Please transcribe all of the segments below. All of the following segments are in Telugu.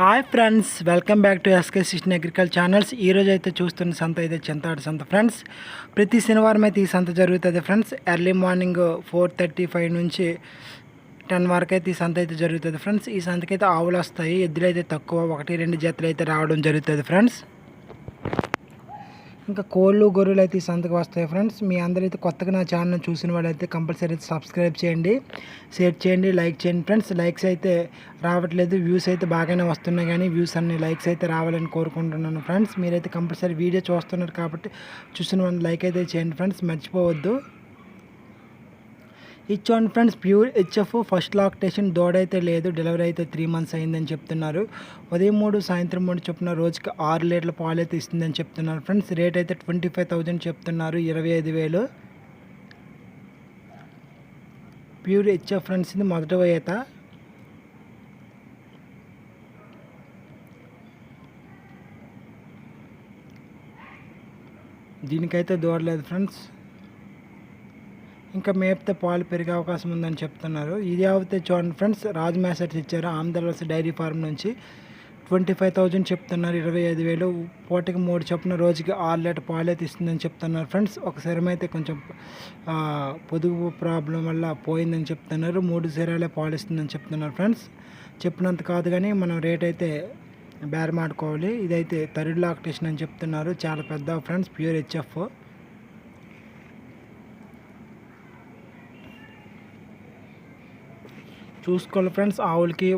Hi friends welcome back to SK సిస్టన్ agriculture channels. ఈరోజు అయితే చూస్తున్న సంత అయితే చింతాడు సంత ఫ్రెండ్స్. ప్రతి శనివారం అయితే ఈ సంత జరుగుతుంది friends. Early morning four thirty five నుంచి టెన్ వరకు అయితే ఈ సంత అయితే జరుగుతుంది ఫ్రెండ్స్. ఈ సంతకైతే ఆవులు వస్తాయి ఎద్దులు అయితే తక్కువ ఒకటి రెండు జతలు అయితే రావడం జరుగుతుంది ఫ్రెండ్స్. ఇంకా కోళ్ళు గొర్రెలు అయితే ఈ సంతకు వస్తాయి ఫ్రెండ్స్ మీ అందరైతే కొత్తగా నా ఛానల్ చూసిన వాళ్ళైతే కంపల్సరీ అయితే సబ్స్క్రైబ్ చేయండి. షేర్ చేయండి లైక్ చేయండి ఫ్రెండ్స్ లైక్స్ అయితే రావట్లేదు. వ్యూస్ అయితే బాగానే వస్తున్నాయి కానీ వ్యూస్ అన్ని లైక్స్ అయితే రావాలని కోరుకుంటున్నాను ఫ్రెండ్స్ మీరైతే కంపల్సరీ వీడియో చూస్తున్నారు కాబట్టి చూసిన వాళ్ళు లైక్ అయితే చేయండి ఫ్రెండ్స్ మర్చిపోవద్దు. ఇచ్చోండి friends. Pure HF first lactation దోడైతే లేదు డెలివరీ అయితే త్రీ మంత్స్ అయిందని చెప్తున్నారు. ఉదయం మూడు సాయంత్రం మూడు చొప్పున రోజుకి ఆరు లీటర్ల పాలు అయితే ఇస్తుందని చెప్తున్నారు ఫ్రెండ్స్. రేట్ అయితే ట్వంటీ ఫైవ్ థౌజండ్ చెప్తున్నారు ఇరవై ఐదు వేలు. ప్యూర్ హెచ్ఎఫ్ ఫ్రెండ్స్ ఇది మొదటి వయత దీనికైతే దూడలేదు ఫ్రెండ్స్. ఇంకా మేపితే పాలు పెరిగే అవకాశం ఉందని చెప్తున్నారు. ఇది అయితే చూడండి ఫ్రెండ్స్ రాజ్ మ్యాసెట్స్ ఇచ్చారు. ఆంధ్రవలస డైరీ ఫార్మ్ నుంచి ట్వంటీ ఫైవ్ థౌజండ్ చెప్తున్నారు. ఇరవై ఐదు వేలు. పూటకి మూడు చొప్పున రోజుకి ఆరు లీటర్ పాలు అయితే ఇస్తుందని చెప్తున్నారు ఫ్రెండ్స్. ఒక శరం అయితే కొంచెం పొదుగు ప్రాబ్లం వల్ల పోయిందని చెప్తున్నారు. మూడు శరాలే పాలు ఇస్తుందని చెప్తున్నారు ఫ్రెండ్స్. చెప్పినంత కాదు కానీ మనం రేట్ అయితే బేరమాడుకోవాలి. ఇదైతే తరుడు లాక్టేషన్ అని చెప్తున్నారు. చాలా పెద్ద ఫ్రెండ్స్ ప్యూర్ హెచ్ఎఫ్. చూసుకోవాలి ఫ్రెండ్స్. ఆవులకి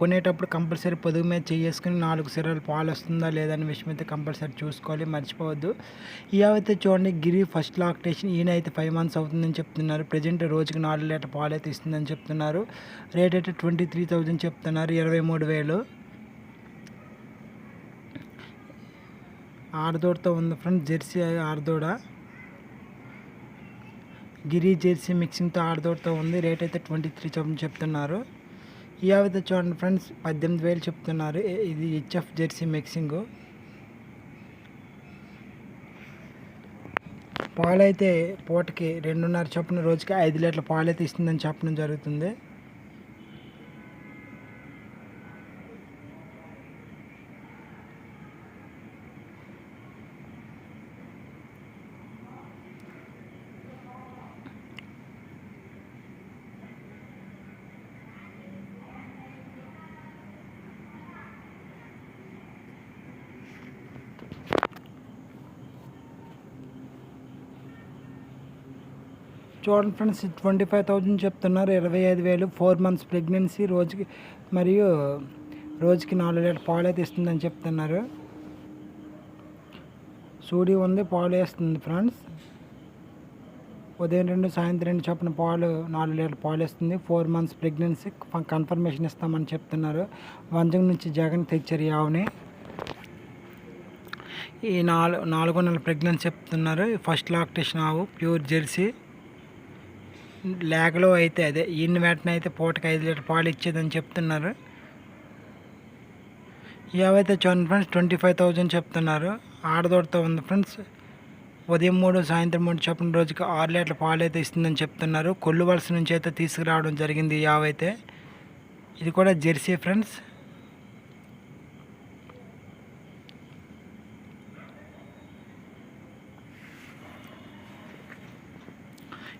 కొనేటప్పుడు కంపల్సరీ పొదుగు మీద చేసుకుని నాలుగు సిరలు పాలు వస్తుందా లేదా అనే విషయం అయితే కంపల్సరీ చూసుకోవాలి. మర్చిపోవద్దు. ఈ అయితే చూడండి గిరి ఫస్ట్ లాక్టేషన్. ఈయన అయితే ఫైవ్ మంత్స్ అవుతుందని చెప్తున్నారు. ప్రజెంట్ రోజుకి నాలుగు లీటర్ పాలు అయితే ఇస్తుందని చెప్తున్నారు. రేట్ అయితే ట్వంటీ త్రీ థౌజండ్ చెప్తున్నారు. ఇరవై మూడు వేలు. ఆరుదోడతో ఉంది ఫ్రెండ్స్. జెర్సీ ఆరుదోడ. గిరి జెర్సీ మిక్సింగ్తో ఆడదోడతో ఉంది. రేట్ అయితే ట్వంటీ త్రీ చొప్పున చెప్తున్నారు. ఈ అయితే చూడండి ఫ్రెండ్స్ పద్దెనిమిది వేలు చెప్తున్నారు. ఇది హెచ్ఎఫ్ జెర్సీ మిక్సింగ్. పాలైతే పూటకి రెండున్నర చొప్పున రోజుకి ఐదు లీటర్ల పాలు అయితే ఇస్తుందని చెప్పడం జరుగుతుంది. చూడండి ఫ్రెండ్స్ ట్వంటీ ఫైవ్ థౌజండ్ చెప్తున్నారు. ఇరవై ఐదు వేలు ఫోర్ మంత్స్ ప్రెగ్నెన్సీ రోజుకి మరియు రోజుకి నాలుగు లీటర్ పాలు అయితే ఇస్తుందని చెప్తున్నారు. సూడి ఉంది పాలు వేస్తుంది ఫ్రెండ్స్. ఉదయం రెండు సాయంత్రం రెండు చొప్పున పాలు నాలుగు లీటర్ పాలు ఇస్తుంది ఫోర్ మంత్స్ ప్రెగ్నెన్సీ కన్ఫర్మేషన్ ఇస్తామని చెప్తున్నారు. వంజం నుంచి జగన్ తెచ్చారు ఈ ఆవుని. ఈ నాలుగు నాలుగో నెలల ప్రెగ్నెన్సీ చెప్తున్నారు. ఫస్ట్ లాక్టేషన్ ఆవు ప్యూర్ జెర్సీ లేకలో అయితే అదే ఈయన వెంటనే అయితే పూటకి ఐదు లీటర్ పాలు ఇచ్చేదని చెప్తున్నారు. ఏవైతే చూడండి ఫ్రెండ్స్ ట్వంటీ ఫైవ్ థౌజండ్ చెప్తున్నారు. ఆడదోడతో ఉంది ఫ్రెండ్స్. ఉదయం మూడు సాయంత్రం మూడు చొప్పున రోజుకి ఆరు లీటర్ల పాలు అయితే ఇస్తుందని చెప్తున్నారు. కొల్లు వలస నుంచి అయితే తీసుకురావడం జరిగింది యావైతే ఇది కూడా జెర్సీ ఫ్రెండ్స్.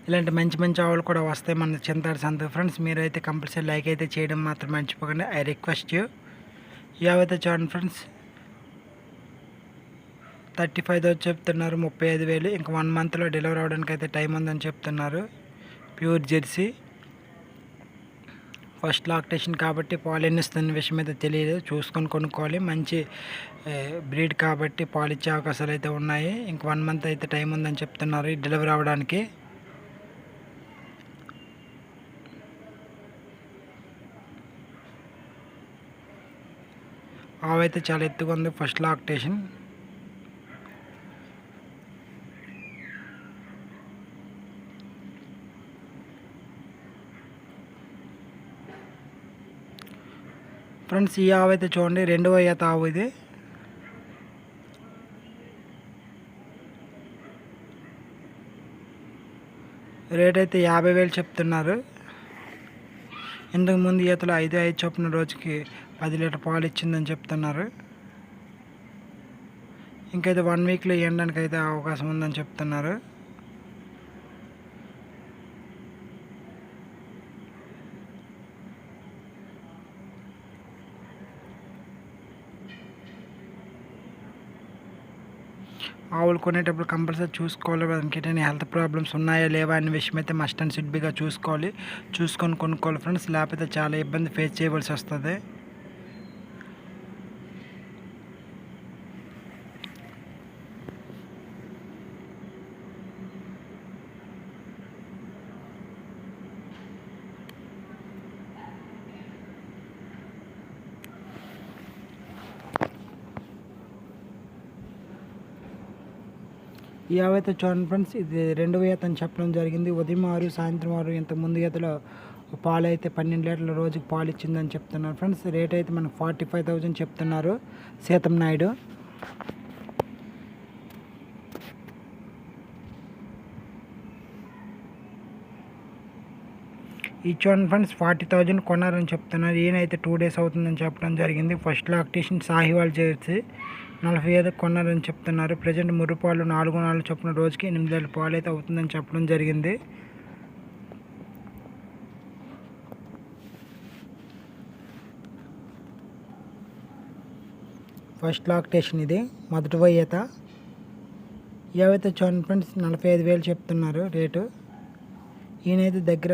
ఇలాంటి మంచి మంచి ఆవులు కూడా వస్తాయి మన చింతాడు సంత ఫ్రెండ్స్ మీరైతే కంపల్సరీ లైక్ అయితే చేయడం మాత్రం మర్చిపోకండి. ఐ రిక్వెస్ట్ యూ ఏవైతే చూడండి ఫ్రెండ్స్ థర్టీ ఫైవ్ థౌసండ్ చెప్తున్నారు ముప్పై ఐదు వేలు. ఇంకా వన్ మంత్లో డెలివరీ అవ్వడానికి అయితే టైం ఉందని చెప్తున్నారు. ప్యూర్ జెర్సీ ఫస్ట్ లాక్టేషన్ కాబట్టి పాలు ఎన్ని విషయం అయితే తెలియదు. చూసుకొని కొనుక్కోవాలి. మంచి బ్రీడ్ కాబట్టి పాలు ఇచ్చే అవకాశాలు అయితే ఉన్నాయి. ఇంక వన్ మంత్ అయితే టైం ఉందని చెప్తున్నారు డెలివరీ అవ్వడానికి ఆవైతే చాలా ఎత్తుగా ఉంది. ఫస్ట్ లాక్టేషన్ ఫ్రెండ్స్ ఈ ఆవు అయితే చూడండి. రెండవ ఈత ఆవు ఇది. రేట్ అయితే యాభై వేలు చెప్తున్నారు. ఇంతకు ముందు ఈతలు ఐదు ఐదు చొప్పున రోజుకి పది లీటర్ పాలు ఇచ్చిందని చెప్తున్నారు. ఇంకైతే వన్ వీక్లో ఇవ్వడానికి అయితే అవకాశం ఉందని చెప్తున్నారు. ఆవులు కొనేటప్పుడు కంపల్సరీ చూసుకోవాలి దానికి ఎటువంటి హెల్త్ ప్రాబ్లమ్స్ ఉన్నాయా లేవా అనే విషయం అయితే మస్ట్ అండ్ సిడ్బీగా చూసుకోవాలి. చూసుకొని కొనుక్కోవాలి ఫ్రెండ్స్ లేకపోతే చాలా ఇబ్బంది ఫేస్ చేయవలసి వస్తుంది. ఈ ఆవైతే చూడండి ఫ్రెండ్స్ ఇది రెండవ ఈత అని చెప్పడం జరిగింది. ఉదయం ఆరు సాయంత్రం ఆరు ఇంత ముందు ఈతలో పాలు అయితే పన్నెండు లీటర్ల రోజుకి పాలు ఇచ్చిందని చెప్తున్నారు ఫ్రెండ్స్ రేట్ అయితే మనకు ఫార్టీ ఫైవ్ థౌజండ్ చెప్తున్నారు సీతం నాయుడు. ఈ చూడండి ఫ్రెండ్స్ ఫార్టీ థౌజండ్ కొన్నారని చెప్తున్నారు. ఈయనైతే టూ డేస్ అవుతుందని చెప్పడం జరిగింది. First lactation Sahiwal Jersey. నలభై ఐదు కొన్నారని చెప్తున్నారు. ప్రజెంట్ ముర్రు పాలు నాలుగు నాలుగు చొప్పున రోజుకి ఎనిమిది వేల పాలు అయితే అవుతుందని చెప్పడం జరిగింది. ఫస్ట్ లాక్టేషన్ ఇది. మొదటి వయ్యత. ఏవైతే చూడండి ఫ్రెండ్స్ నలభై ఐదు వేలు చెప్తున్నారు రేటు. ఈయనైతే దగ్గర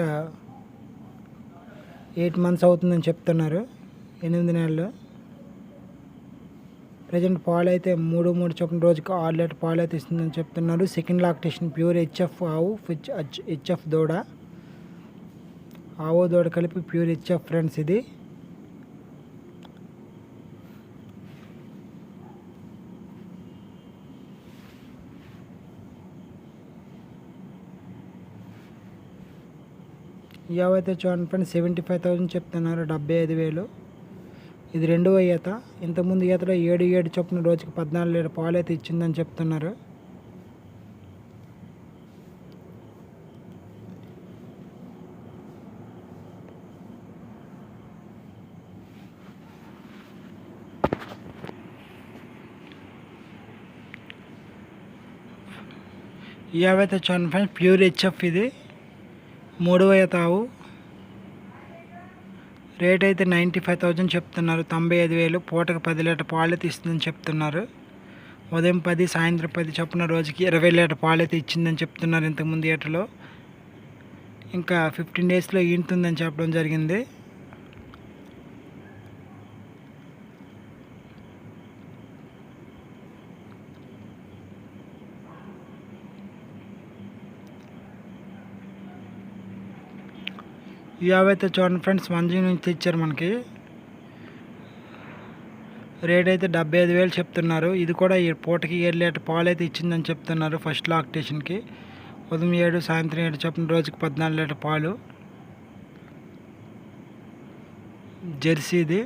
ఎయిట్ మంత్స్ అవుతుందని చెప్తున్నారు. ఎనిమిది నెలలు. ప్రజెంట్ పాలు అయితే మూడు మూడు చొప్పున రోజుకి ఆరు లీటర్ పాలు అయితే ఇస్తుందని చెప్తున్నారు. సెకండ్ లాక్టేషన్ ప్యూర్ హెచ్ఎఫ్ ఆవు ఫిచ్ హెచ్ఎఫ్ దూడ. ఆవు దూడ కలిపి ప్యూర్ హెచ్ఎఫ్ ఫ్రెండ్స్ ఇది. ఇవైతే చూడండి ఫ్రెండ్స్ సెవెంటీ ఫైవ్ థౌజండ్ చెప్తున్నారు డెబ్బై ఐదు వేలు. ఇది రెండవ ఈత. ఇంతకుముందు ఈతలో ఏడు ఏడు చొప్పున రోజుకి పద్నాలుగు లీటర్ పాలు అయితే ఇచ్చిందని చెప్తున్నారు. ఏవైతే చూడండి ఫ్రెండ్స్ ప్యూర్ హెచ్ఎఫ్ ఇది. మూడవ తావు రేట్ అయితే నైంటీ ఫైవ్ థౌజండ్ చెప్తున్నారు. తొంభై ఐదు వేలు పూటకు పది లీటర్ పాలు అయితే ఇస్తుందని చెప్తున్నారు. ఉదయం పది సాయంత్రం పది చొప్పున రోజుకి ఇరవై లీటర్ పాలు అయితే ఇచ్చిందని చెప్తున్నారు ఇంతకుముందు ఏటలో. ఇంకా ఫిఫ్టీన్ డేస్లో ఈంటుందని చెప్పడం జరిగింది. ఈ అయితే చూడండి ఫ్రెండ్స్ మంజీ నుంచి తెచ్చారు మనకి. రేట్ అయితే డెబ్బై ఐదు వేలు చెప్తున్నారు. ఇది కూడా ఈ పూటకి ఏడు లీటర్ పాలు అయితే ఇచ్చిందని చెప్తున్నారు ఫస్ట్ లాక్టేషన్కి ఉదయం ఏడు సాయంత్రం ఏడు చెప్పిన రోజుకి పద్నాలుగు లీటర్ పాలు. జెర్సీది.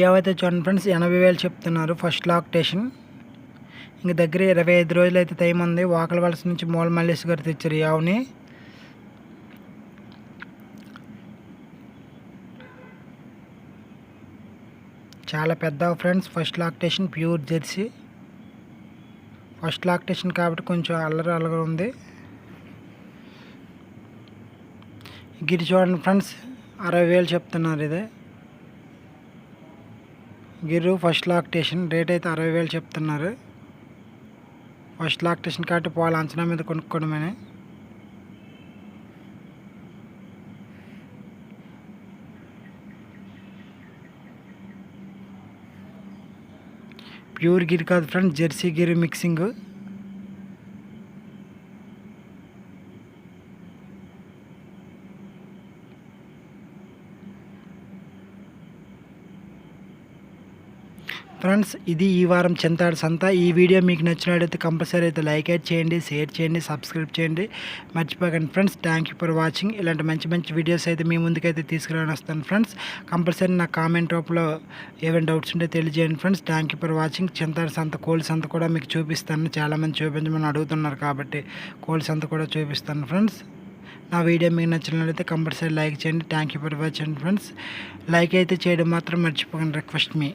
ఏవైతే చూడండి ఫ్రెండ్స్ ఎనభై వేలు చెప్తున్నారు ఫస్ట్ లాక్టేషన్ ఇంక దగ్గర ఇరవై ఐదు రోజులు అయితే టైం ఉంది. వాకల వలస నుంచి మూల మల్లేష్ గారు తెచ్చారు ఈ ఆవుని. చాలా పెద్ద friends first lactation pure Jersey. First lactation కాబట్టి కొంచెం అల్లరి అల్లరి ఉంది. గిరి చూడండి ఫ్రెండ్స్ అరవై వేలు చెప్తున్నారు ఇదే. గిర్రు ఫస్ట్ లాక్టేషన్ రేట్ అయితే అరవై వేలు చెప్తున్నారు. ఫస్ట్ లాక్టేషన్ కాబట్టి పాలు అంచనా మీద కొనుక్కోవడమే ప్యూర్ గిరి కాదు friends Jersey Gir mixing. Friends ఇది ఈ వారం చింతాడు సంత. ఈ వీడియో మీకు నచ్చినట్లయితే కంపల్సరీ అయితే లైక్ అయితే చేయండి షేర్ చేయండి సబ్స్క్రైబ్ చేయండి. మర్చిపోకండి friends thank you for watching. ఇలాంటి మంచి మంచి వీడియోస్ అయితే మీ ముందుకైతే తీసుకురాని వస్తాను ఫ్రెండ్స్. కంపల్సరీ నా కామెంట్ రూపంలో ఏమైనా డౌట్స్ ఉంటే తెలియజేయండి friends. Thank you for watching. Chintadu సంత కోల్స్ సంత కూడా మీకు చూపిస్తాను. చాలామంది చూపించమని అడుగుతున్నారు కాబట్టి కోల్స్ సంత కూడా చూపిస్తాను ఫ్రెండ్స్. నా వీడియో మీకు నచ్చినట్లయితే కంపల్సరీ లైక్ చేయండి. Thank you for watching friends. Like అయితే చేయడం మాత్రం మర్చిపోకండి. రిక్వెస్ట్ మీ.